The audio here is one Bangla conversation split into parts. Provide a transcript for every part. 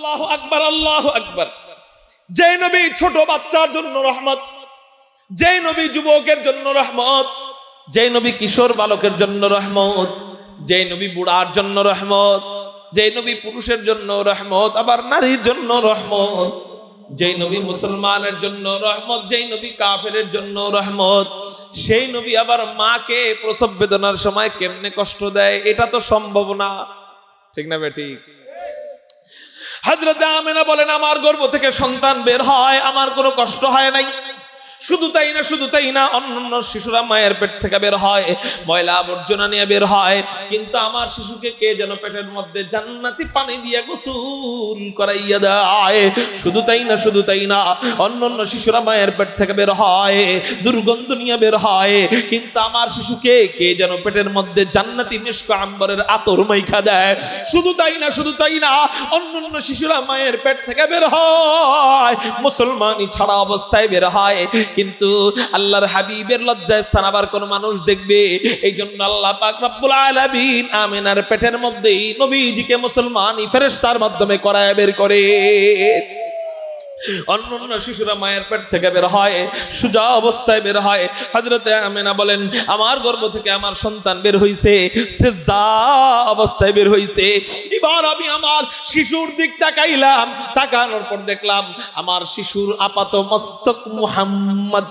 আল্লাহ আকবার আল্লাহ আকবার। যে নবী ছোট বাচ্চার জন্য রহমত যে নবী যুবকের জন্য রহমত যে নবী কিশোর বালকের জন্য রহমত যে নবী বুড়ার জন্য রহমত যে নবী পুরুষের জন্য রহমত, আবার নারীর জন্য রহমত, যেই নবী মুসলমানের জন্য রহমত, যেই নবী কাফেরের জন্য রহমত, সেই নবী আবার মাকে প্রসব বেদনার সময় কেমনে কষ্ট দেয়, এটা তো সম্ভব না। ঠিক না বেঠিক হাজরতে আমিনা বলেন আমার গর্ব থেকে সন্তান বের হয় আমার কোনো কষ্ট হয় নাই। শুধু তাই না, শুধু তাই না, অন্যান্য শিশুরা মায়ের পেট থেকে বের হয়, ময়লা আবর্জনা নিয়ে বের হয়। কিন্তু আমার শিশুকে কে যেন পেটের মধ্যে জান্নাতি পানি দিয়ে গোসল করাইয়া দেয়? শুধু তাই না, শুধু তাই না, অন্যান্য শিশুরা মায়ের পেট থেকে বের হয়, দুর্গন্ধ নিয়ে বের হয়। কিন্তু আমার শিশুকে কে যেন পেটের মধ্যে জান্নাতি মিষ্ক আম্বরের আতর মাইখা দেয়? শুধু তাই না, শুধু তাই না, অন্যান্য শিশুরা মায়ের পেট থেকে বের হয়। মুসলমানই ছাড়া অবস্থায় বের হয়। কিন্তু আল্লাহর হাবিবের লজ্জায় স্থান আবার কোন মানুষ দেখবে। এই জন্য আল্লাহ পাক রব্বুল আলামিন আমিনার পেটের মধ্যেই নবীজিকে মুসলমানই ফেরেশতার মাধ্যমে করায় বের করে। অন্যান্য শিশুরা মায়ের পেট থেকে বের হয়, সুজা অবস্থায় বের হয়। হজরতে আমেনা বলেন, আমার গর্ভ থেকে আমার সন্তান বের হইছে, সেজদা অবস্থায় বের হইছে। এবার আমি আমার শিশুর দিক তাকাইলাম, তাকানোর পর দেখলাম, আমার শিশুর আপাত মস্তক মুহাম্মদ।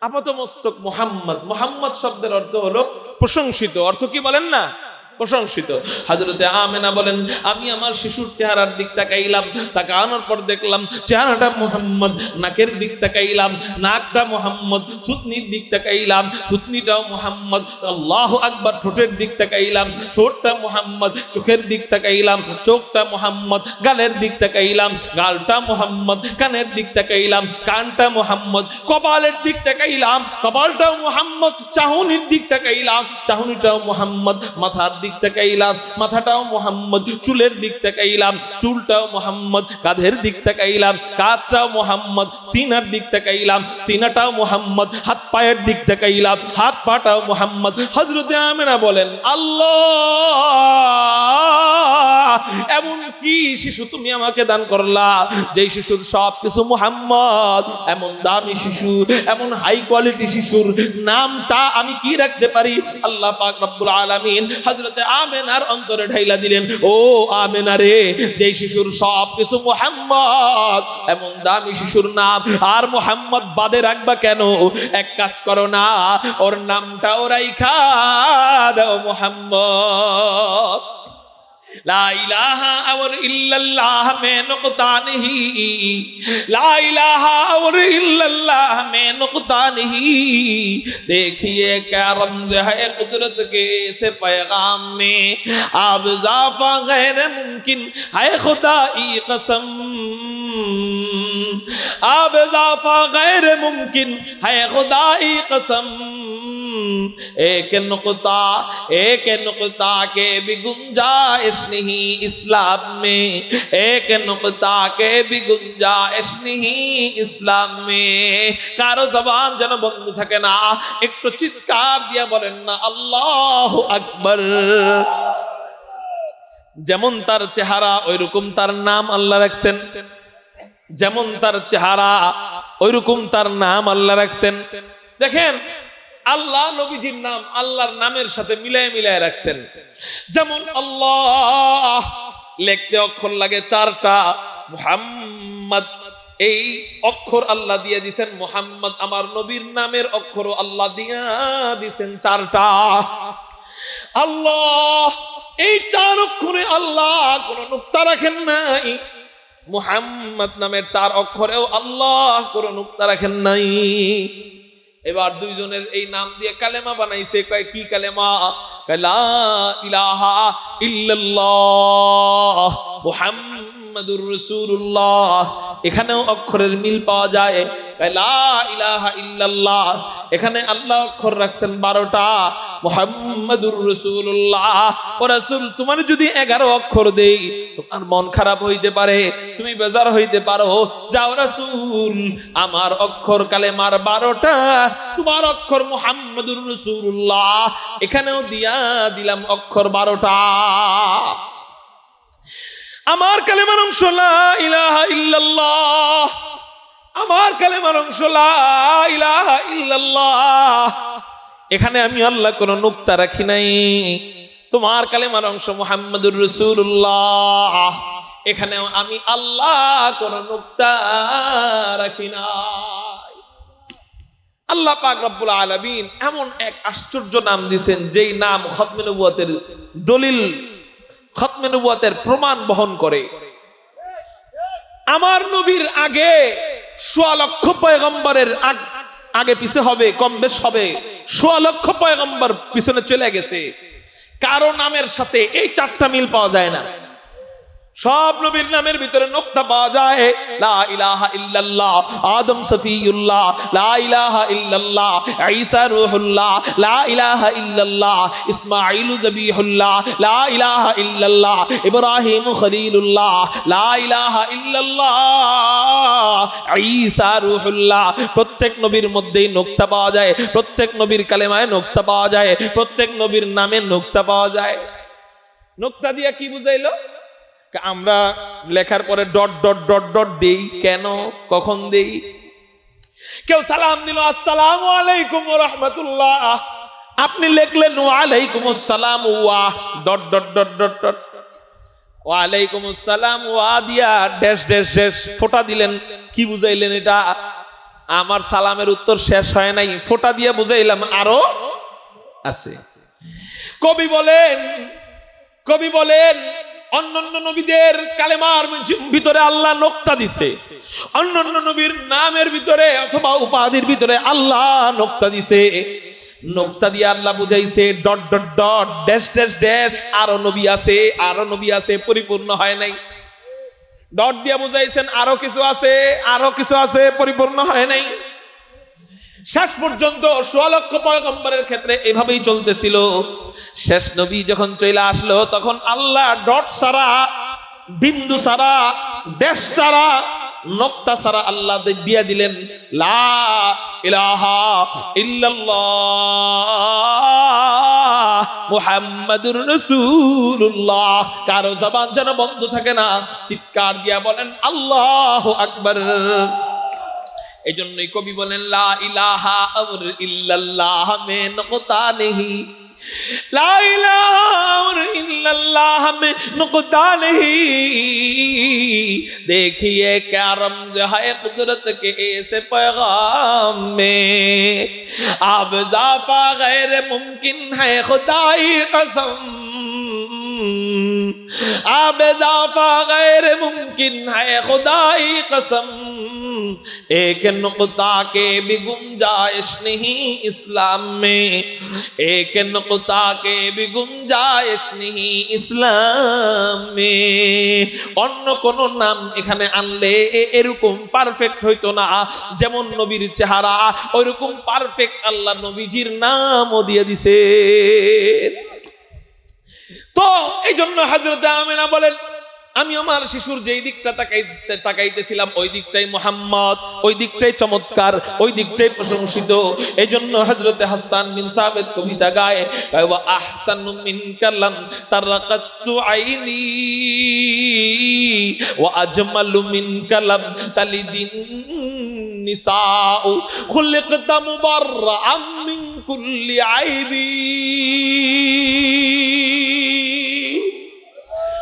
আপাত মস্তক মুহাম্মদ। মুহাম্মদ শব্দের অর্থ হলো প্রশংসিত। অর্থ কি বলেন না? প্রশংসিত। হাজরতে আমেনা বলেন, আমি আমার শিশুর চেহারার দিক তাকাইলাম, তাকানোর পর দেখলাম চেহারাটা মোহাম্মদ, নাকের দিক তাকাইলাম, নাকটা মোহাম্মদ, থুতনির দিক তাকাইলাম, থুতনিটাও মোহাম্মদ, আল্লাহ আকবার, ঠোঁটের দিক তাকাইলাম, ঠোঁটটা মোহাম্মদ, চোখের দিক তাকাইলাম, চোখটা মোহাম্মদ, গালের দিক তাকাইলাম, গালটা মোহাম্মদ, কানের দিক তাকাইলাম, কানটা মোহাম্মদ, কপালের দিক তাকাইলাম, কপালটাও মোহাম্মদ, চাহনির দিক তাকাইলাম, চাহনিটাও মোহাম্মদ, মাথার দিক তাকাইলাম মাথাটাও মোহাম্মদ চুলের দিক তাকাইলাম চুলটাও মোহাম্মদ কাঁধের দিক তাকাইলাম কাঁধটাও মোহাম্মদ সিনার দিক থেকে তাকাইলাম সিনাটাও মোহাম্মদ হাত পায়ের দিক থেকে তাকাইলাম হাত পাটাও মোহাম্মদ। হজরতে আমেনা বলেন, আল্লাহ! এমন কি শিশু তুমি আমাকে দান করলা? যেই শিশুর সব কিছু মোহাম্মদ, এমন দামি শিশু, এমন হাই কোয়ালিটি শিশুর নামটা আমি কি রাখতে পারি? আল্লাহ পাক রব্বুল আলামিন হযরতে আমেনার অন্তরে ঢাইলা দিলেন, ও আমেনা রে, যেই শিশুর সব কিছু মোহাম্মদ, এমন দামি শিশুর নাম আর মোহাম্মদ বাদে রাখবা কেন? এক কাজ করো না, ওর নামটাও রাইখা দাও মোহাম্মদ। لا الہ اور اللہ میں نقطہ نہیں لا الہ اور اللہ میں نقطہ نہیں دیکھیے کیا رمز ہے قدرت کے اس پیغام میں. آب اضافہ غیر ممکن ہے خدائی قسم. آب اضافہ غیر ممکن ہے خدائی قسم. ایک نقطہ ایک نقطہ کے بھی گنجائش गुंजाइश नहीं इस्लाम में एक नुकता के भी गुंजाइश नहीं ইসলাম মে কারো জবান যেন বন্ধ থাকে না একটু চিৎকার দিয়ে বলেন না আল্লাহ আকবর যেমন তার চেহারা ওইরকম তার নাম আল্লাহ রাখছেন যেমন তার চেহারা ওইরকম তার নাম আল্লাহ রাখছেন দেখেন আল্লাহ নবীজির নাম আল্লাহর নামের সাথে মিলায় মিলায় রাখছেন। যেমন আল্লাহ লিখতে অক্ষর লাগে চারটা, মুহাম্মদ এই অক্ষর আল্লাহ দিয়ে দিছেন, মুহাম্মদ আমার নবীর নামের অক্ষর আল্লাহ দিয়া দিছেন চারটা। আল্লাহ এই চার অক্ষরে আল্লাহ কোন নুক্তা রাখেন নাই। মুহাম্মদ নামের চার অক্ষরেও আল্লাহ কোন নুক্তা রাখেন নাই। এবার দুইজনের এই নাম দিয়ে কালেমা বানাইছে কয় কি কালেমা? ইলাহা ইল্লাল্লাহ মুহাম্মাদুর রাসূলুল্লাহ। এখানেও অক্ষরের মিল পাওয়া যায়। লা ইলাহা ইল্লাল্লাহ। এখানে আল্লাহ অক্ষর রাখছেন বারোটা। মোহাম্মদুর রসুল্লাহ ও রাসূল, তোমার যদি এগারো অক্ষর দেই, তোমার মন খারাপ হইতে পারে, তুমি বেজার হইতে পারো। যাও রাসূল, আমার অক্ষর কালেমার বারোটা। তোমার অক্ষর মোহাম্মদুর রসুল্লাহ এখানেও দিয়া দিলাম অক্ষর বারোটা। আমার কালেমার অংশ আমার কালেমার অংশ এখানে আমি আল্লাহ কোনো নুক্তা রাখি নাই। তোমার কালেমার অংশ মুহাম্মদুর রসুল্লাহ এখানে আমি আল্লাহ কোনো নুক্তা রাখি নাই। আল্লাহ পাক রব্বুল এমন এক আশ্চর্য নাম দিয়েছেন যেই নাম খতমে দলিল খতমে নবুয়াতের প্রমাণ বহন করে। আমার নবীর আগে সোয়া লক্ষ পয়গম্বরের আগ- পিছে হবে, কম বেশ হবে। সোয়া লক্ষ পয়গম্বর পিছনে চলে গেছে। কারও নামের সাথে এই চারটা মিল পাওয়া যায় না। সব নবীর নামের ভিতরে নোক্তা পাওয়া যায়। লা ইল্লাল্লাহ, আদম সফিউল্লাহ, লা ইলাহা ইল্লাল্লাহ, ঈসা লা ইলাহা ইল্লাল্লাহ, ইসমাঈল লা ইলাহা ইল্লাল্লাহ, ইব্রাহিম খলিলুল্লাহ, লা ইলাহা ইল্লাল্লাহ, ঈসা প্রত্যেক নবীর মধ্যেই নোক্তা পাওয়া যায়, প্রত্যেক নবীর কালেমায় নোক্তা পাওয়া যায়, প্রত্যেক নবীর নামে নোক্তা পাওয়া যায়। নোক্তা দিয়া কি বুঝাইলো? আমরা লেখার পরে ডট ডট ডট ডট দেই। কেন? কখন দেই? কেউ সালাম দিল, আসসালাম আলাইকুম রাহমাতুল্লাহ। আপনি লিখলেন, ওয়া আলাইকুম আসসালাম, ওয়া। Dot dot dot dot dot. ওয়া আলাইকুম আসসালাম, ওয়া দিয়া। Dash dash dash. ফোঁটা দিলেন। কি বুঝাইলেন এটা? আমার সালামের উত্তর শেষ হয় নাই। ফোঁটা দিয়ে বুঝাইলাম, আরও আছে। কবি বলেন কবি বলেন অন্যান্য নবীদের কালেমার ভিতরে আল্লাহ নোক্তা দিছে। অন্যান্য নবীর নামের ভিতরে অথবা উপাধির ভিতরে আল্লাহ নোক্তা দিছে। নোক্তা দিয়ে আল্লাহ বুঝাইছে, dot dot dot, dash dash dash, আরও নবী আছে, আরও নবী আছে, পরিপূর্ণ হয় নাই। ডট দিয়ে বুঝাইছেন, আরও কিছু আছে, আরও কিছু আছে, পরিপূর্ণ হয় নাই। শেষ পর্যন্ত সোয়া লক্ষ পয়গম্বরের ক্ষেত্রে এভাবেই চলতেছিল। শেষ নবী যখন চলে আসলো, তখন আল্লাহ ডট সারা, বিন্দু সারা, দেশ সারা, নক্তা সারা আল্লাহ দিয়ে দিলেন, লা ইলাহা ইল্লাল্লাহ মুহাম্মাদুর রাসূলুল্লাহ। কারও জবান যেন বন্ধ থাকে না, চিৎকার দিয়া বলেন, আল্লাহু আকবার। এই জন্যই কবি বলেন লা ইলাহা আর ইল্লাল্লাহ মে নকতা নেহি লা ইলাহা আর ইল্লাল্লাহ মে নকতা নেহি देखिए क्या रमज है कुदरत के ऐसे पैगाम में अब जाफा गैर मुमकिन है खुदाई कसम آب اضافہ غیر ممکن ہے خدائی قسم ایک نقطہ کے بھی گنجائش نہیں اسلام میں ایک نقطہ کے بھی گنجائش نہیں اسلام میں অন্য কোন নাম এখানে আনলে এরকম পারফেক্ট হইতো না যেমন নবীর চেহারা ওইরকম পারফেক্ট আল্লাহ নবীজির নামও দিয়ে দিছে তো এই জন্য হাজরত আমেনা বলেন, আমি আমার শিশুর যেই দিকটা তাকাইতে, তাকাইতেছিলাম, ওই দিকটাই মোহাম্মদ, ওই দিকটাই চমৎকার, ওই দিকটাই প্রশংসিত। এই জন্য হজরতে হাসান বিন সাবেদ কবিতা গায়, ওয়া মিন কালাম তারাকাতু আইনি, ওয়া আজমালু মিন কালাম তালিদিন নিসাউ খুলিকতা মুবাররাআম মিন কুল্লি আইবি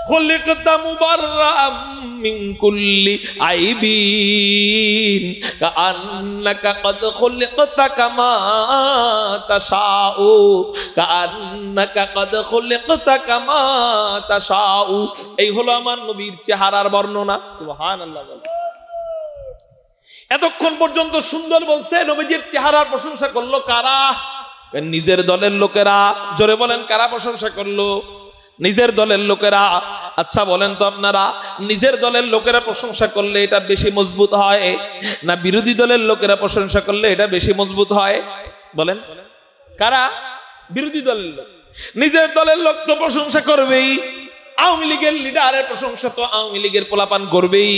خلقت مبرأ من كل عيب كأنك قد خلقت كما تشاء كأنك قد خلقت كما تشاء এই হলো আমার নবীর চেহারার বর্ণনা সুবহানাল্লাহ বলেন এতক্ষণ পর্যন্ত সুন্দর বলছে, নবীজির চেহারার প্রশংসা করল কারা? নিজের দলের লোকেরা? জোরে বলেন, কারা প্রশংসা করল? নিজের দলের লোকেরা? আচ্ছা বলেন তো আপনারা, নিজের দলের লোকেরা প্রশংসা করলে এটা বেশি মজবুত হয়? না বিরোধী দলের লোকেরা প্রশংসা করলে এটা বেশি মজবুত হয়? বলেন। কারা? বিরোধী দলের লোক। নিজের দলের লোক তো প্রশংসা করবেই। আওয়ামী লীগের লিডারের প্রশংসা তো আওয়ামী লীগের পোলাপান করবেই।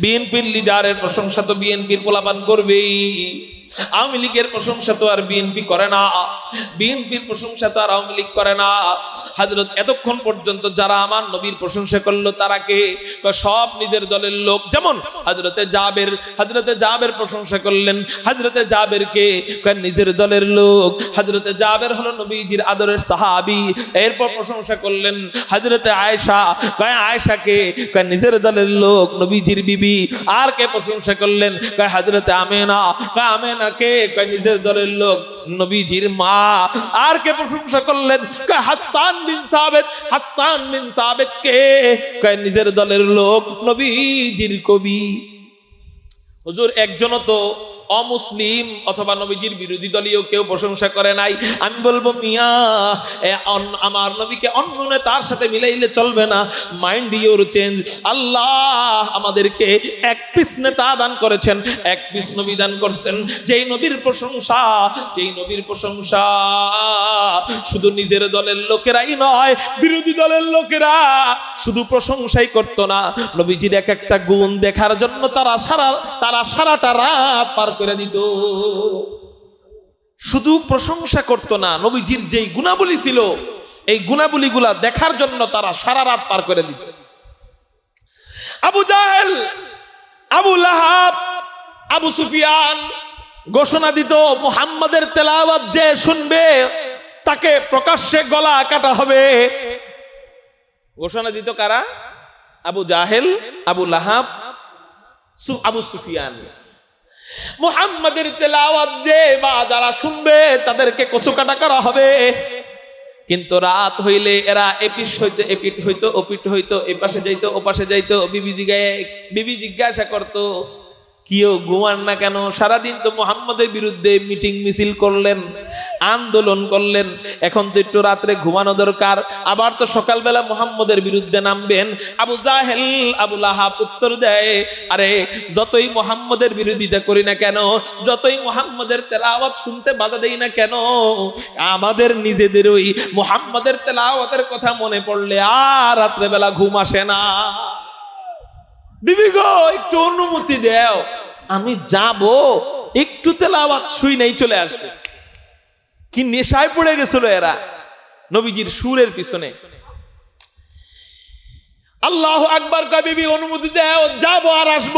বিএনপির লিডারের প্রশংসা তো বিএনপির পোলাপান করবেই। আওয়ামী লীগের প্রশংসা তো আর বিএনপি করে না। বিএনপির প্রশংসা তো আর আওয়ামী লীগ করে না। হাজরত এতক্ষণ পর্যন্ত যারা আমার নবীর প্রশংসা করল, তারা কে? সব নিজের দলের লোক। যেমন হাজরতে জাবের হাজরতে জাবের প্রশংসা করলেন। হাজরতে জাবের কে? কয়, নিজের দলের লোক। হাজরতে জাবের হলো নবীজির আদরের সাহাবি। এরপর প্রশংসা করলেন হাজরতে আয়েশা। কয় আয়েশাকে কয়, নিজের দলের লোক, নবীজির বিবি। আর কে প্রশংসা করলেন? কয় হাজরতে আমেনা। কয়, আমেনা কে? কয়, নিজের দলের লোক। নবীজির মা। আর কে প্রশংসা করলেন? হাসান বিন সাবেদ হাসান বিন সাবেদ কে? নিজের দলের লোক নবীজির কবি। হুজুর, একজনও তো অমুসলিম অথবা নবীজির বিরোধী দলীয় কেউ প্রশংসা করে নাই। আমি বলব, মিয়া আমার নবীকে অন্য তার সাথে মিলাইলে চলবে না। মাইন্ড ইউর চেঞ্জ আল্লাহ আমাদেরকে এক পিস নেতা দান করেছেন, এক পিস নবী দান করছেন। যেই নবীর প্রশংসা, যেই নবীর প্রশংসা শুধু নিজের দলের লোকেরাই নয়, বিরোধী দলের লোকেরা শুধু প্রশংসাই করতো না। নবীজির এক একটা গুণ দেখার জন্য তারা সারা, তারা সারাটা রাত পার করে দিত। শুধু প্রশংসা করতো না, নবীজির যেই গুণাবলী ছিল, এই গুণাবলীগুলা দেখার জন্য তারা সারা রাত পার করে দিত। আবু জাহেল, আবু লাহাব, আবু সুফিয়ান ঘোষণা দিত, মুহাম্মাদের তেলাওয়াত যে শুনবে, তাকে প্রকাশ্যে গলা কাটা হবে। ঘোষণা দিত কারা? আবু জাহেল, আবু লাহাব আবু সুফিয়ান। মুহাম্মাদের তেলাওয়াত যে বা যারা শুনবে, তাদেরকে কচু কাটা করা হবে। কিন্তু রাত হইলে এরা এপিস হইতো এপিট হইতো ওপিট হইতো, এপাশে পাশে যাইতো, ওপাশে পাশে যাইতো, বিবি জিজ্ঞায় বিবি জিজ্ঞাসা করতো কিও ঘুমান না কেন? সারাদিন তো মোহাম্মদের বিরুদ্ধে মিটিং মিছিল করলেন, আন্দোলন করলেন। এখন তো একটু রাত্রে ঘুমানো দরকার। আবার তো সকালবেলা মোহাম্মদের বিরুদ্ধে নামবেন। আবু জাহেল, আবু লাহাব উত্তর দেয়, আরে, যতই মোহাম্মদের বিরোধিতা করি না কেন, যতই মোহাম্মদের তেলাওয়াত শুনতে বাধা দেই না কেন, আমাদের নিজেদেরই মোহাম্মদের তেলাওয়াতের কথা মনে পড়লে আর রাত্রেবেলা ঘুম আসে না। বিবি গো, একটু অনুমতি দাও। আমি যাব, একটু তেলাওয়াত শুই নাই চলে আসবে। কি নেশায় পড়ে গেছিল এরা, নবীজির সুরের পিছনে। আল্লাহ আকবার কয়, বিবি, অনুমতি দেও, যাব আর আসব।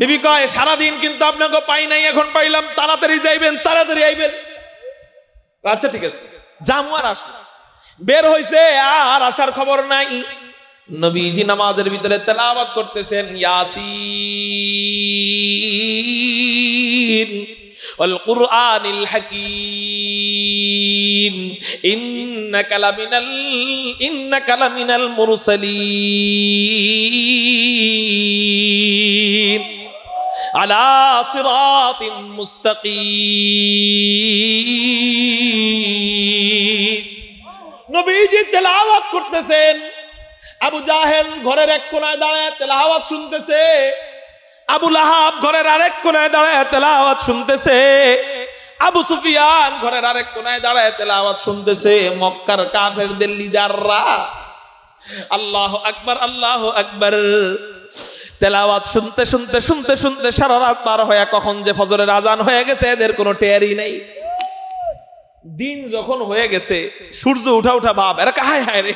বিবি কয়, সারাদিন কিন্তু আপনাকে পাই নাই, এখন পাইলাম, তাড়াতাড়ি যাইবেন, তাড়াতাড়ি আইবেন। আচ্ছা ঠিক আছে, যাব আর আসব। বের হইছে, আর আসার খবর নাই। নবীজি নামাজের ভিতরে তেলাবাদ করতেছেন, ইয়াসিন, ওয়াল কুরআনিল হাকীম, ইন্নাকা লামিনাল ইন্নাকা লামিনাল মুরসালিন, আলা সিরাতিন মুস্তাকিম। নবীজি তেলাওয়াত করতেছেন আবু জাহেল ঘরের এক কোনায় দাঁড়ায় তেলাওয়াত শুনতেছে। আবু লাহাব ঘরের আরেক কোনায় দাঁড়ায় তেলাওয়াত শুনতেছে। আবু সুফিয়ান ঘরের আরেক কোনায় দাঁড়ায় তেলাওয়াত শুনতেছে। মক্কার কাফেরদের লিডাররা আল্লাহ আকবার আল্লাহ আকবার। তেলাওয়াত শুনতে শুনতে শুনতে শুনতে সারা রাত পার হয়ে কখন যে ফজরের আজান হয়ে গেছে, এদের কোনো টেয়ারই নেই। দিন যখন হয়ে গেছে, সূর্য উঠা উঠা ভাব, এরা হায় হায় রে,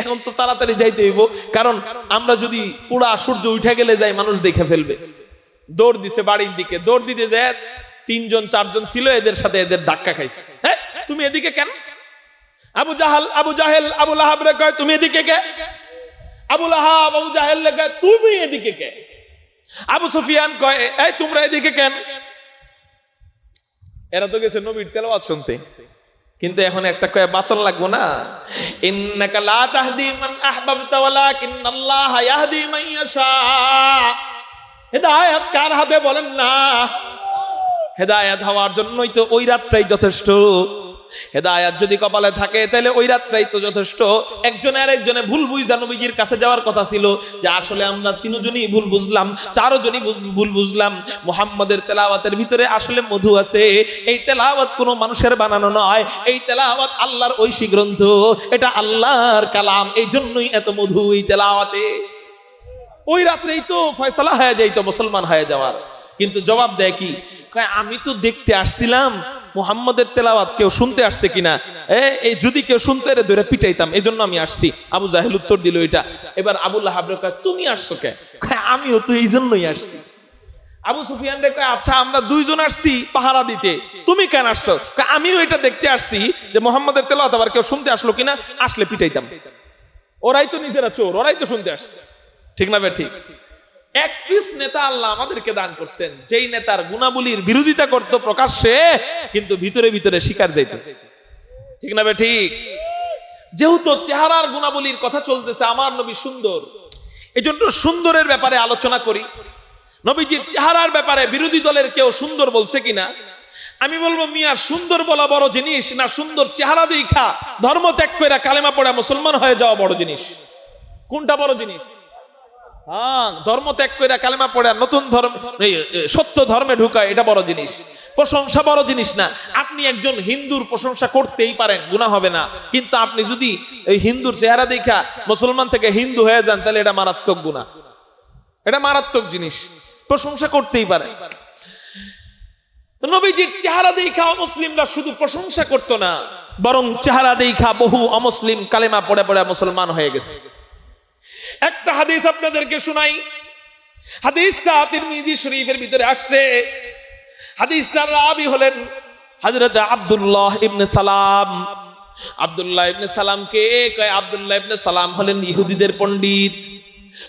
এখন তো তাড়াতাড়ি যাইতে হইব। কারণ আমরা যদি পুরা সূর্য উঠে গেলে যাই, মানুষ দেখে ফেলবে। দৌড় দিছে বাড়ির দিকে, দৌড় দিতে যায়, তিনজন, চারজন ছিল, এদের সাথে এদের ধাক্কা খাইছে। হ্যাঁ তুমি এদিকে কেন? আবু জাহাল, আবু জাহেল, আবু লাহাব রে কয়, তুমি এদিকে কে? আবু লাহাব, আবু জাহেল রে কয়, তুমি এদিকে কে? আবু সুফিয়ান কয়, এই, তোমরা এদিকে কেন? এরা তো গেছে নবীর তেলাওয়াত শুনতে। কিন্তু এখন একটা কয়ে, বাসন লাগবো না? ইন্নাকা লা তাহদি মান আহবাবতা ওয়ালাকিন্নাল্লাহ ইয়াহদি মান ইয়াশা। হেদায়েত কার হাতে বলেন না? হেদায়েত হওয়ার জন্যই তো ওই রাতটাই যথেষ্ট। হেদায়াত যদি কপালে থাকে, তাহলে ওই রাতটাই তো যথেষ্ট। একজনে আর একজনে ভুল বুঝা নবীজির কাছে যাওয়ার কথা ছিল যে আসলে আমরা তিনজনই ভুল বুঝলাম, চারজনই ভুল বুঝলাম। মোহাম্মদের তেলাওয়াতের ভিতরে আসলে মধু আছে। এই তেলাওয়াত কোনো মানুষের বানানো নয়। এই তেলাওয়াত আল্লাহর ঐশী গ্রন্থ। এটা আল্লাহর কালাম। এই জন্যই এত মধু এই তেলাওয়াতে। ওই রাত্রেই তো ফয়সালা হয়ে যাইতো, মুসলমান হয়ে যাওয়ার। কিন্তু জবাব দেয় কি? আমি তো দেখতে আসছিলাম, মুহাম্মদের তেলাওয়াত কেউ শুনতে আসছে কিনা? এই যদি কেউ শুনতে, এরে ধরে পিটাইতাম এই জন্য আমি আসছি। আবু জাহেল উত্তর দিল এটা। এবার আবুল্লাহ হাবরে কয়, তুমি আসছো কে? আমিও তো এই জন্যই আসছি। আবু সুফিয়ান রে কয় আচ্ছা আমরা দুইজন আসছি পাহারা দিতে। তুমি কেন আসছো? আমিও এটা দেখতে আসছি যে মোহাম্মদের তেলাওয়াত আবার কেউ শুনতে আসলো কিনা? আসলে পিটাইতাম। ওরাই তো নিজেরা চোর, ওরাই তো শুনতে আসছে। ঠিক না বে, ঠিক? এক পিস নেতা আল্লাহ আমাদেরকে দান করছেন। যেই নেতার গুণাবলীর বিরোধিতা করত প্রকাশ্যে, কিন্তু ভিতরে ভিতরে শিকার যাইত। ঠিক না ঠিক? যেহেতু চেহারার গুণাবলীর কথা চলতেছে, আমার নবী সুন্দর। এই জন্য সুন্দরের ব্যাপারে আলোচনা করি। নবীজির চেহারার ব্যাপারে বিরোধী দলের কেউ সুন্দর বলছে কিনা? আমি বলব, মিয়া, সুন্দর বলা বড় জিনিস না সুন্দর চেহারা দেখা ধর্ম ত্যাগ করে কালেমা পড়া মুসলমান হয়ে যাওয়া বড় জিনিস। কোনটা বড় জিনিস? ধর্ম ত্যাগ করে কালেমা পড়ে নতুন ধর্ম সত্য ধর্মে ঢুকায়, এটা বড় জিনিস। প্রশংসা বড় জিনিস না। আপনি একজন হিন্দুর প্রশংসা করতেই পারেন গুণা হবে না। কিন্তু আপনি যদি এই হিন্দুর চেহারা দেখা, মুসলমান থেকে হিন্দু হয়ে যান, তাহলে এটা মারাত্মক গুণা এটা মারাত্মক জিনিস। প্রশংসা করতেই পারে নবীজির চেহারা দেখা অমুসলিমরা শুধু প্রশংসা করতো না, বরং চেহারা দেখা বহু অমুসলিম কালেমা পড়ে পড়ে মুসলমান হয়ে গেছে। একটা হাদিস আপনাদেরকে শোনাই। হাদিসটা তিরমিজি শরীফের ভিতরে আসছে। হাদিসটার রাবি হলেন হযরত আব্দুল্লাহ ইবনে সালাম। আব্দুল্লাহ ইবনে সালাম কে কয়, আব্দুল্লাহ ইবনে সালাম হলেন ইহুদিদের পণ্ডিত।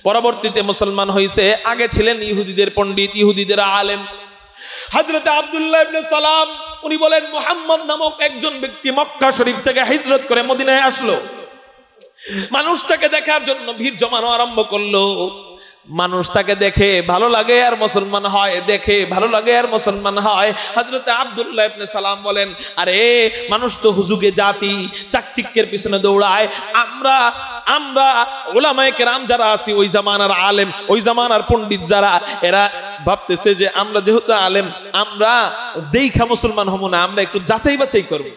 পরবর্তীতে মুসলমান হয়েছে আগে ছিলেন ইহুদিদের পণ্ডিত, ইহুদিদের আলেম। হযরত আব্দুল্লাহ ইবনে সালাম, উনি বলেন, মুহাম্মদ নামক একজন ব্যক্তি মক্কা শরীফ থেকে হিজরত করে মদিনায় আসলো। মানুষ তাকে দেখার জন্য ভিড় জমানো আরম্ভ করল। মানুষ তাকে দেখে ভালো লাগে আর মুসলমান হয়, দেখে ভালো লাগে আর মুসলমান হয়। হজরত আব্দুল্লাহ ইবনে সালাম বলেন, আরে, মানুষ তো হুজুগে জাতি, চাকচিক্যের পিছনে দৌড়ায়। আমরা আমরা ওলামায়ে কেরাম যারা আছি, ওই জামানার আলেম, ওই জামানার পণ্ডিত যারা, এরা ভাবতেছে যে আমরা যেহেতু আলেম, আমরা দেইখা মুসলমান হব না, আমরা একটু যাচাই বাছাই করব।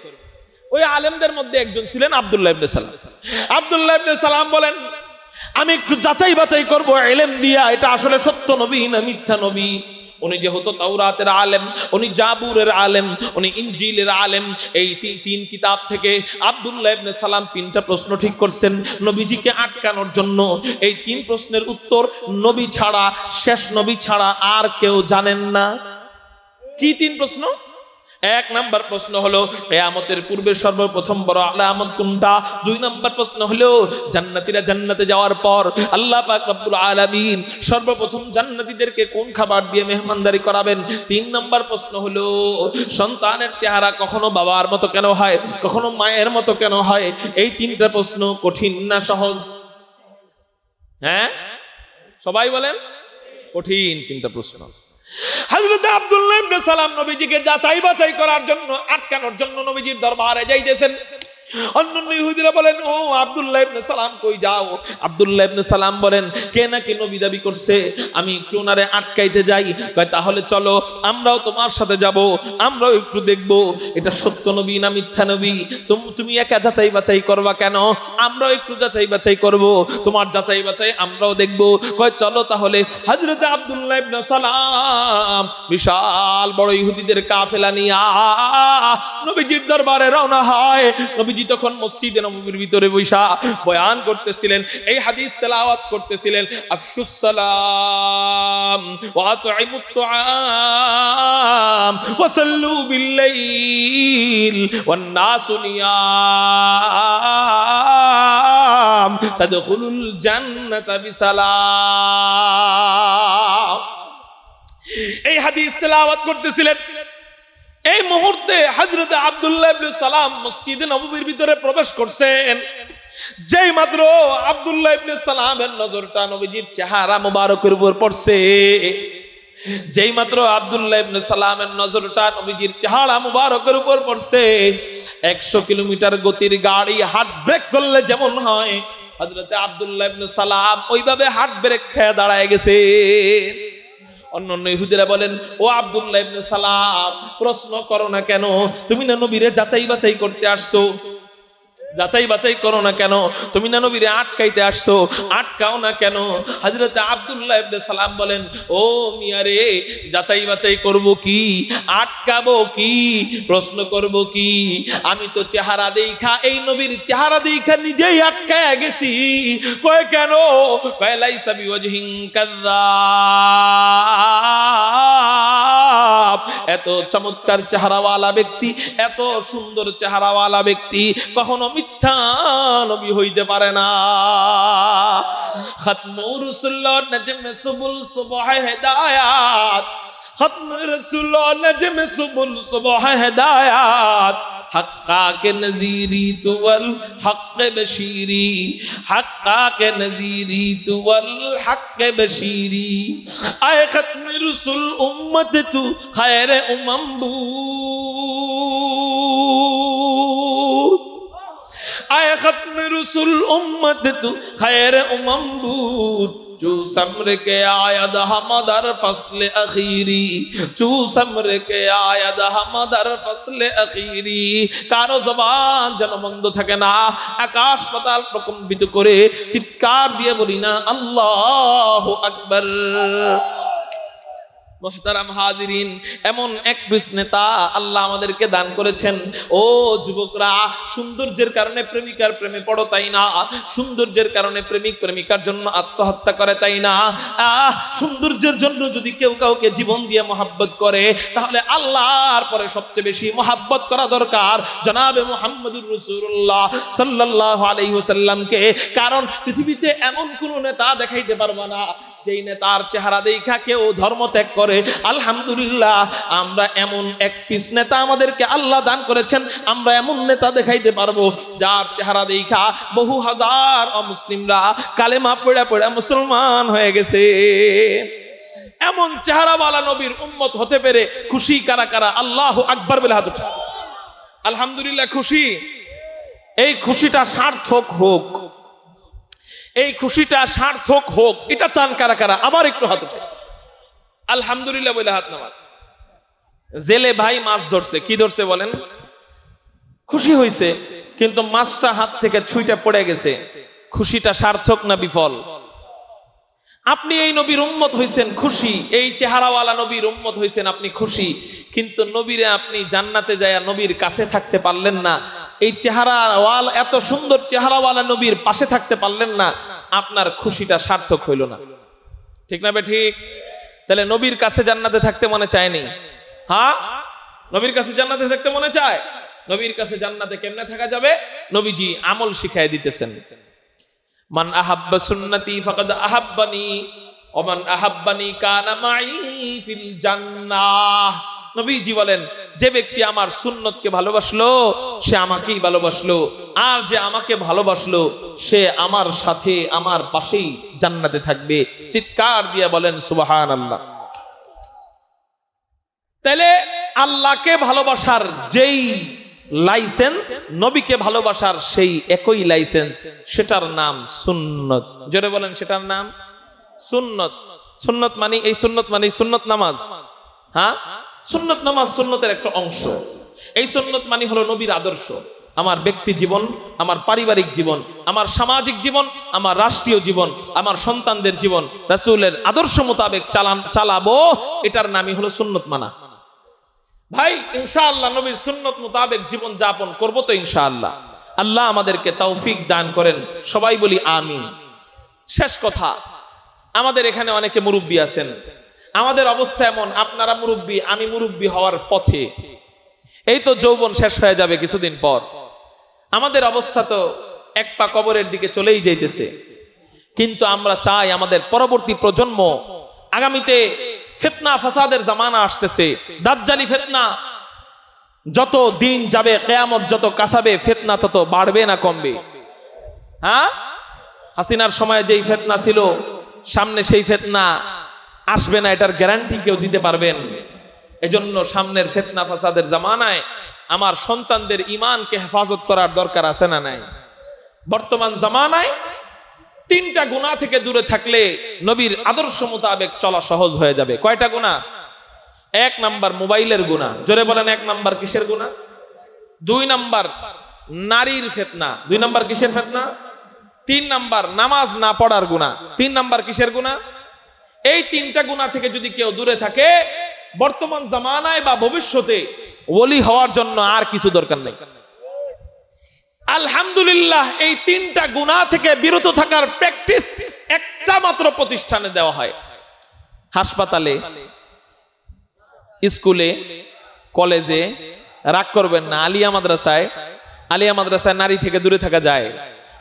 ওই আলেমদের মধ্যে একজন ছিলেন আব্দুল্লাহ ইবনে সালাম। আব্দুল্লাহ ইবনে সালাম বলেন, আমি একটু যাচাই বাছাই করব, এলেম দিয়া, এটা আসলে সত্য নবী না মিথ্যা নবী? উনি যেহেতু তাওরাতের আলেম, উনি জাবুরের আলেম, উনি ইনজিলের আলেম, এই তিন কিতাব থেকে আব্দুল্লাহ ইবনে সালাম তিনটা প্রশ্ন ঠিক করছেন নবীজিকে আটকানোর জন্য। এই তিন প্রশ্নের উত্তর নবী ছাড়া, শেষ নবী ছাড়া আর কেউ জানেন না। কি তিন প্রশ্ন? এক নাম্বার প্রশ্ন হলো, কেয়ামতের পূর্বে সর্বপ্রথম বড় আলামত কোনটা? দুই নাম্বার প্রশ্ন হলো, জান্নাতীরা জান্নাতে যাওয়ার পর আল্লাহ পাক রব্বুল আলামিন সর্বপ্রথম জান্নাতীদেরকে কোন খাবার দিয়ে মেহমানদারি করাবেন? তিন নাম্বার প্রশ্ন হলো, সন্তানের চেহারা কখনো বাবার মতো কেন হয়? কখনো মায়ের মতো কেন হয়? এই তিনটা প্রশ্ন কঠিন না সহজ? হ্যাঁ? সবাই বলেন? কঠিন তিনটা প্রশ্ন। হযরত আব্দুল্লাহ ইবনে সালাম নবীজিকে যাচাই বাছাই করার জন্য আটকানোর জন্য নবীজির দরবারে যাইতেছেন। অন্যান্য ইহুদিরা বলেন, ও, আব্দুল্লাহ ইবনে সালাম কই যাও? আব্দুল্লাহ ইবনে সালাম বলেন, কে নবী দাবি করছে? আমি একটু ওনারে আটকাইতে যাই। কয়, তাহলে চলো, আমরাও তোমার সাথে যাব, আমরাও একটু দেখব। এটা সত্য নবী না মিথ্যা নবী? তুম- একা যাচাই বাছাই করবা কেন? আমরাও একটু যাচাই বাছাই করব। তোমার যাচাই বাছাই আমরাও দেখব। কয়, চলো তাহলে। হযরত আব্দুল্লাহ ইবনে সালাম বিশাল বড় ইহুদিদের কাফেলা নিয়া নবীজির দরবারে রওনা হয়। নবীজি তখন মসজিদে নববীর ভিতরে বৈশা বয়ান করতেছিলেন, এই হাদিস তেলাওয়াত করতেছিলেন, আফসুস সালাম ওয়া আতইমুত তুআম ওয়া সাল্লু বিল-লাইল তাদখুলুল জান্নাতা বিসালাম। এই হাদিস তেলাওয়াত করতেছিলেন। এই মুহূর্তে হযরত আব্দুল্লাহ সালাম মসজিদে নববীর ভিতরে প্রবেশ করছেন। যেই মাত্র আব্দুল্লাহ ইবনে সালামের নজরটা নবীজির চেহারা মোবারকের উপর পড়ছে, যেই মাত্র আব্দুল্লাহ ইবনে সালামের নজরটা নবীজির চেহারা মোবারকের উপর পড়ছে, একশো কিলোমিটার গতির গাড়ি হাত ব্রেক করলে যেমন হয়, হযরতে আব্দুল্লাহ ইবনে সালাম ওইভাবে হাত ব্রেক খেয়ে দাঁড়ায় গেছে। অন্যান্য ইহুদিরা বলেন, ও আবদুল্লাহ সালাম, প্রশ্ন করো না কেন? তুমি না নবীরে যাচাই বাছাই করতে আসছো? যাচাই বাছাই করো না কেন? তুমি না নবীরে আটকাইতে আসছো? আটকাও না কেন? হযরত আব্দুল্লাহ ইবনে সালাম বলেন, ও মিয়া রে, যাচাই বাছাই করব কি? আটকাবো কি? প্রশ্ন করব কি? আমি তো চেহারা দেখা, এই নবীর চেহারা দেখা নিজেই আটকায় গেছি। কয় কেন? কয়, লাইসা বিওয়াজহিন কাযযাব। এত চমৎকার চেহারাওয়ালা ব্যক্তি, এত সুন্দর চেহারাওয়ালা ব্যক্তি কখনো মিথ্যা নবী হইতে পারে না। খাতমুর রসুল্লাহ নাজমে সুবুল সুবহ হেদায়াত ختم رسول نجم سبل صبح ہدایات حقا کے نظیری تو والحق بشیری حقا کے نظیری تو والحق بشیری آئے ختم رسول امت تو خیر امم بود آئے ختم رسول امت تو خیر امم بود جو سمر کے آید ہمدر فصل اخیری جو سمر کے آید ہمدر فصل اخیরি কারও জবান যেন বন্ধ থাকে না, আকাশ পাতাল প্রকম্পিত করে চিৎকার দিয়ে বলি না, আল্লাহ আকবর। এমন এক বিশ নেতা আল্লাহ আমাদেরকে দান করেছেন। ও যুবকরা, সৌন্দর্যের কারণে প্রেমিকার প্রেমে পড়ো তাই না? সৌন্দর্যের কারণে প্রেমিক প্রেমিকার জন্য আত্মহত্যা করে তাই না? আহ, সৌন্দর্যের জন্য যদি কেউ কাউকে জীবন দিয়ে মহাব্বত করে, তাহলে আল্লাহর পরে সবচেয়ে বেশি মহাব্বত করা দরকার। জনাবে মোহাম্মদুর রসুল্লাহ সাল্লাহ আলাইসাল্লামকে কারণ পৃথিবীতে এমন কোন নেতা দেখাইতে পারব না। যেই নেতার চেহারা দেখা কেউ ধর্ম ত্যাগ করে, আলহামদুলিল্লাহ, আমরা এমন এক পিস নেতা আমাদেরকে আল্লাহ দান করেছেন, আমরা এমন নেতা দেখাইতে পারব যার চেহারা দেখা বহু হাজার অমুসলিমরা কালেমা পড়ে পড়ে মুসলমান হয়ে গেছে। এমন চেহারাওয়ালা নবীর উম্মত হতে পেরে খুশি কারা কারা? আল্লাহ আকবর বেলা হাত আলহামদুলিল্লাহ, খুশি। এই খুশিটা সার্থক হোক। এই খুশিটা সার্থক হোক, এটা চান কারা কারা? আবার একটু হাত উঠে আলহামদুলিল্লাহ বলে হাত নামাজ জেলে ভাই মাছ ধরছে, কি ধরছে বলেন? খুশি হয়েছে কিন্তু মাছটা হাত থেকে ছুইটা পড়ে গেছে। খুশিটা সার্থক না বিফল? আপনি এই নবীর উম্মত হয়েছেন খুশি, এই চেহারাওয়ালা নবীর উম্মত হয়েছেন আপনি খুশি, কিন্তু নবীরে আপনি জান্নাতে যায় নবীর কাছে থাকতে পারলেন না এই চেহারাওয়াল এত সুন্দর চেহারাওয়ালা নবীর পাশে থাকতে পারলেন না, আপনার খুশিটা সার্থক হইল না। ঠিক না বে ঠিক? তাহলে নবীর কাছে জান্নাতে থাকতে মনে চায়নি হ্যাঁ? নবীর কাছে জান্নাতে থাকতে মনে চায়? নবীর কাছে জান্নাতে কেমনে থাকা যাবে? নবীজি আমল শিখাই দিতেছেন। মান আহাব্বা সুন্নতি ফাকাদ আহাব্বানি, ওমান আহাব্বানি কানা মাই ফিল জান্নাহ। নবীজি বলেন, যে ব্যক্তি আমার সুন্নতকে ভালোবাসলো, সে আমাকেই ভালোবাসলো। আর যে আমাকে ভালোবাসলো, সে আমার সাথে, আমার পাশেই জান্নাতে থাকবে। চিৎকার দিয়ে বলেন সুবাহান আল্লাহ তাহলে আল্লাহকে ভালোবাসার যেই লাইসেন্স, নবীকে ভালোবাসার সেই একই লাইসেন্স, সেটার নাম সুন্নত। জোরে বলেন, সেটার নাম সুন্নত। সুন্নত মানে এই সুন্নত মানে সুন্নত নামাজ। হ্যাঁ? সুন্নত নামাজ সুন্নতের একটা অংশ। এই সুন্নত মানে হলো নবীর আদর্শ। আমার ব্যক্তি জীবন, আমার পারিবারিক জীবন, আমার সামাজিক জীবন, আমার রাষ্ট্রীয় জীবন, আমার সন্তানদের জীবন, রাসূলের আদর্শ মোতাবেক চালান, চালাবো, এটার নামই হলো সুন্নত মানা। ভাই, ইনশাআল্লাহ নবীর সুন্নত মোতাবেক জীবন যাপন করব তো ইনশাআল্লাহ। আল্লাহ আমাদেরকে তৌফিক দান করেন, সবাই বলি আমিন। শেষ কথা, আমাদের এখানে অনেকে মুরব্বী আছেন। আমাদের অবস্থা এমন, আপনারা মুরব্বী, আমি মুরব্বী হওয়ার পথে। এই তো যৌবন শেষ হয়ে যাবে কিছুদিন পর। আমাদের অবস্থা তো এক পা কবরের দিকে চলেই যাইতেছে। কিন্তু আমরা চাই আমাদের পরবর্তী প্রজন্ম আগামীতে ফেতনা, ফাসাদের জামানা আসতেছে। দাজ্জালি ফেতনা। যত দিন যাবে, কেয়ামত যত কাসাবে, ফেতনা তত বাড়বে না কমবে। হ্যাঁ? হাসিনার সময় যেই ফেতনা ছিল, সামনে সেই ফেতনা। আসবে না, এটার গ্যারান্টি কেউ দিতে পারবেন। এজন্য সামনের ফেতনা ফাসাদের জামানায় আমার সন্তানদের ইমানকে হেফাজত করার দরকার আছে না নাই? বর্তমান জামানায় তিনটা গুণা থেকে দূরে থাকলে নবীর আদর্শ মোতাবেক চলা সহজ হয়ে যাবে। কয়টা গুণা এক নাম্বার মোবাইলের গুণা জোরে বলেন, এক নাম্বার কিসের গুণা দুই নাম্বার নারীর ফেতনা। দুই নাম্বার কিসের ফেতনা? তিন নাম্বার নামাজ না পড়ার গুণা তিন নাম্বার কিসের গুণা এই তিনটা গুণা থেকে যদি কেউ দূরে থাকে, বর্তমান জামানায় বা ভবিষ্যতে ওলি হওয়ার জন্য আর কিছু দরকার নেই। আলহামদুলিল্লাহ, এই তিনটা গুণা থেকে বিরত থাকার প্র্যাকটিস একটা মাত্র প্রতিষ্ঠানে দেওয়া হয়। হাসপাতালে, স্কুলে, কলেজে, রাগ করবেন না, আলিয়া মাদ্রাসায় আলিয়া মাদ্রাসায় নারী থেকে দূরে থাকা যায়,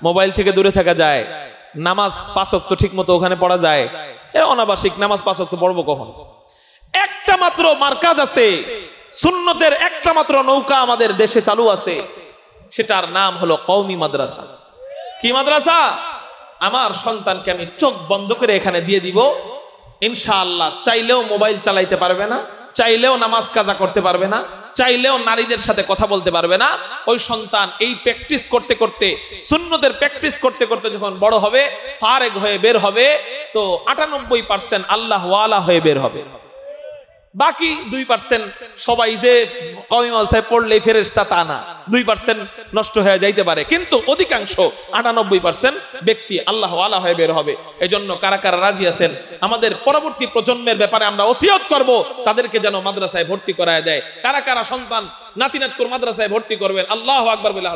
মোবাইল থেকে দূরে থাকা যায়, নামাজ পাঁচক তো ঠিক মতো ওখানে পড়া যায় এ অনাবাসিক নামাজ পাঁচক তো পড়ব কখন? একটা মাত্র মার্কাজ আছে, সুন্নতের একটা মাত্র নৌকা আমাদের দেশে চালু আছে, সেটার নাম হলো কওমি মাদ্রাসা। কি মাদ্রাসা? আমার সন্তানকে আমি চোখ বন্ধ করে এখানে দিয়ে দিব। ইনশাআল্লাহ চাইলেও মোবাইল চালাইতে পারবে না, চাইলেও নামাজ কাজা করতে পারবে না, চাইলেও নারীদের সাথে কথা বলতে পারবে না। ওই সন্তান এই প্র্যাকটিস করতে করতে, সুন্নতের প্র্যাকটিস করতে করতে যখন বড় হবে ফারেক হয়ে বের হবে তো আটানব্বই পার্সেন্ট আল্লাহ ওয়ালা হয়ে বের হবে। বাকি দুই পার্সেন্ট সবাই যে কমি মালসায় পড়লে ফেরেস্তা তা না। দুই পার্সেন্ট নষ্ট হয়ে যাইতে পারে। কিন্তু অধিকাংশ আটানব্বই পার্সেন্ট ব্যক্তি আল্লাহ আলা হয়ে বের হবে। এজন্য কারা কারা রাজি আছেন? আমাদের পরবর্তী প্রজন্মের ব্যাপারে আমরা ওসিয়ত করব। তাদেরকে যেন মাদ্রাসায় ভর্তি করায় দেয়। কারা কারা সন্তান নাতিনাতকুর মাদ্রাসায় ভর্তি করবেন? আল্লাহ আকবর বলে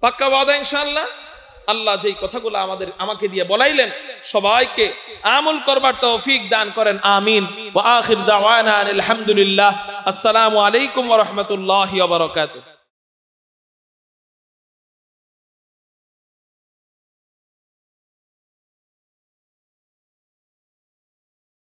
পাক্কা ওয়াদা ইনশাআল্লাহ? আল্লাহ যেই কথাগুলো আমাদের, আমাকে দিয়ে বলাইলেন, সবাইকে আমল করবার তৌফিক দান করেন, আমিন। ওয়া আখির দাওয়ানা আলহামদুলিল্লাহ আসসালামু আলাইকুম ওয়া রাহমাতুল্লাহি ওয়া বারাকাতুহু।